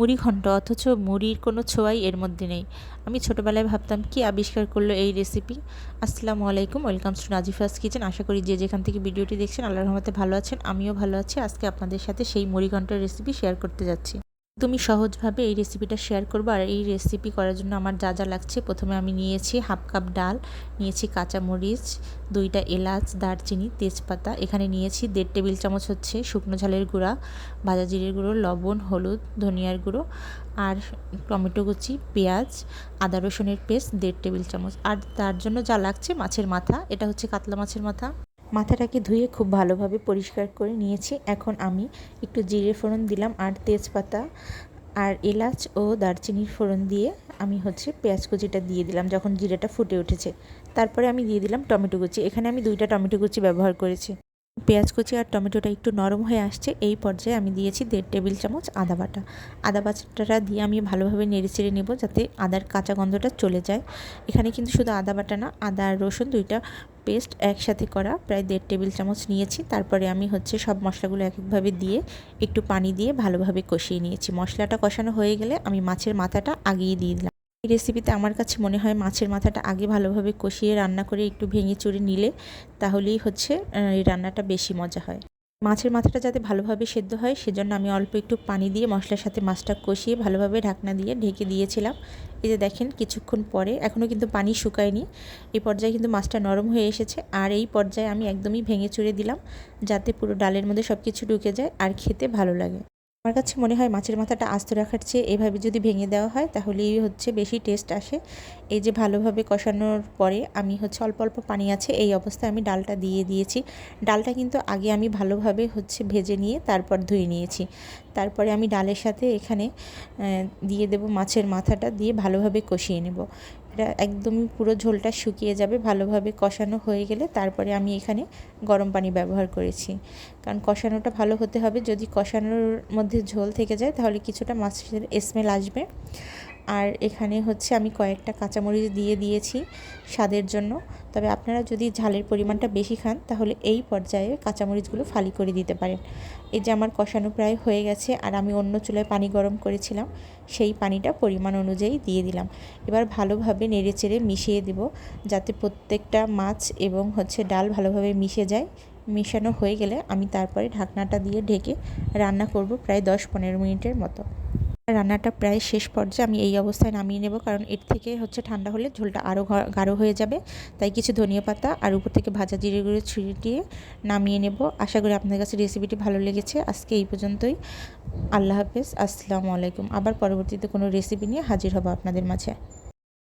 মুড়ি ঘন্ট, অথচ মুড়ির কোনো ছোঁয়াই এর মধ্যে নেই। আমি ছোটোবেলায় ভাবতাম, কি আবিষ্কার করল এই রেসিপি আসসালামু আলাইকুম, ওয়েলকাম টু নাজিফাস কিচেন। আশা করি যে যেখান থেকে ভিডিওটি দেখছেন, আল্লাহর রহমতে ভালো আছেন, আমিও ভালো আছি। আজকে আপনাদের সাথে সেই মুড়ি ঘন্টের রেসিপি শেয়ার করতে যাচ্ছি। তুমি সহজভাবে এই রেসিপিটা শেয়ার করব আর এই রেসিপি করার জন্য আমার যা যা লাগছে, প্রথমে আমি নিয়েছি হাফ কাপ ডাল, নিয়েছি কাঁচামরিচ, দুইটা এলাচ, দারচিনি, তেজপাতা, এখানে নিয়েছি দেড় টেবিল চামচ হচ্ছে শুকনো ঝালের গুঁড়া, ভাজা জিরের গুঁড়ো, লবণ, হলুদ, ধনিয়ার গুঁড়ো আর টমেটো কুচি, পেঁয়াজ, আদা রসুনের পেস্ট, দেড় টেবিল চামচ। আর তার জন্য যা লাগছে মাছের মাথা, এটা হচ্ছে কাতলা মাছের মাথা। মাথাটাকে ধুয়ে খুব ভালোভাবে পরিষ্কার করে নিয়েছি। এখন আমি একটু জিরে ফোড়ন দিলাম আর তেজপাতা আর এলাচ ও দারচিনির ফোড়ন দিয়ে আমি হচ্ছে পেঁয়াজ কুচিটা দিয়ে দিলাম যখন জিরেটা ফুটে উঠেছে। তারপরে আমি দিয়ে দিলাম টমেটো কুচি। এখানে আমি দুইটা টমেটো কুচি ব্যবহার করেছি। পেঁয়াজ কুচি আর টমেটোটা একটু নরম হয়ে আসছে, এই পর্যায়ে আমি দিয়েছি দেড় টেবিল চামচ আদা বাটা। আদা বাটাটা দিয়ে আমি ভালোভাবে নেড়ে চেড়ে নেব যাতে আদার কাঁচা গন্ধটা চলে যায়। এখানে কিন্তু শুধু আদা বাটা না, আদা আর রসুন দুইটা পেস্ট একসাথে করা প্রায় দেড় টেবিল চামচ নিয়েছি। তারপরে আমি হচ্ছে সব মশলাগুলো এক একভাবে দিয়ে একটু পানি দিয়ে ভালোভাবে কষিয়ে নিয়েছি। মশলাটা কষানো হয়ে গেলে আমি মাছের মাথাটা আগিয়ে দিয়ে দিলাম। এই রেসিপিতে আমার কাছে মনে হয় মাছের মাথাটা আগে ভালোভাবে কষিয়ে রান্না করে একটু ভেঙে চুরে নিলে তাহলেই হচ্ছে এই রান্নাটা বেশি মজা হয়। মাছের মাথাটা যাতে ভালোভাবে সেদ্ধ হয় সেজন্য আমি অল্প একটু পানি দিয়ে মশলার সাথে মাছটা কষিয়ে ভালোভাবে ঢাকনা দিয়ে ঢেকে দিয়েছিলাম। এই যে দেখেন কিছুক্ষণ পরে এখনও কিন্তু পানি শুকায়নি। এই পর্যায়ে কিন্তু মাছটা নরম হয়ে এসেছে আর এই পর্যায়ে আমি একদমই ভেঙে চুরে দিলাম যাতে পুরো ডালের মধ্যে সব কিছু ঢুকে যায় আর খেতে ভালো লাগে। আমার কাছে মনে হয় মাছের মাথাটা আস্ত রাখার চেয়ে এভাবে যদি ভেঙে দেওয়া হয়, তাহলেই হচ্ছে বেশি টেস্ট আসে। এই যে ভালোভাবে কষানোর পরে আমি হচ্ছে অল্প অল্প পানি আছে, এই অবস্থায় আমি ডালটা দিয়ে দিয়েছি। ডালটা কিন্তু আগে আমি ভালোভাবে হচ্ছে ভেজে নিয়ে তারপর ধুয়ে নিয়েছি। তারপরে আমি ডালের সাথে এখানে দিয়ে দেব মাছের মাথাটা, দিয়ে ভালোভাবে কষিয়ে নেব। এটা একদমই পুরো ঝোলটা শুকিয়ে যাবে, ভালোভাবে কষানো হয়ে গেলে তারপরে আমি এখানে গরম পানি ব্যবহার করেছি। কারণ কষানোটা ভালো হতে হবে, যদি কষানোর মধ্যে ঝোল থেকে যায় তাহলে কিছুটা মাছের স্মেল আসবে। আর এখানে হচ্ছে আমি কয়েকটা কাঁচামরিচ দিয়ে দিয়েছি স্বাদের জন্য। তবে আপনারা যদি ঝালের পরিমাণটা বেশি খান, তাহলে এই পর্যায়ে কাঁচামরিচগুলো ফালি করে দিতে পারেন। এই যে আমার কষানো প্রায় হয়ে গেছে আর আমি অন্য চুলায় পানি গরম করেছিলাম, সেই পানিটা পরিমাণ অনুযায়ী দিয়ে দিলাম। এবার ভালোভাবে নেড়ে চেড়ে মিশিয়ে দেব যাতে প্রত্যেকটা মাছ এবং হচ্ছে ডাল ভালোভাবে মিশে যায়। মেশানো হয়ে গেলে আমি তারপরে ঢাকনাটা দিয়ে ঢেকে রান্না করব প্রায় দশ পনেরো মিনিটের মতো। রান্নাটা প্রায় শেষ পর্যায়ে আমি এই অবস্থায় নামিয়ে নেব, কারণ এর থেকে হচ্ছে ঠান্ডা হলে ঝোলটা আরও গাঢ় হয়ে যাবে। তাই কিছু ধনিয়া পাতা আর উপর থেকে ভাজা জিরে গুঁড়ো ছিটিয়ে নামিয়ে নেব। আশা করি আপনার কাছে রেসিপিটি ভালো লেগেছে। আজকে এই পর্যন্তই। আল্লাহ হাফেজ। আসসালামু আলাইকুম। আবার পরবর্তীতে কোনো রেসিপি নিয়ে হাজির হব আপনাদের মাঝে।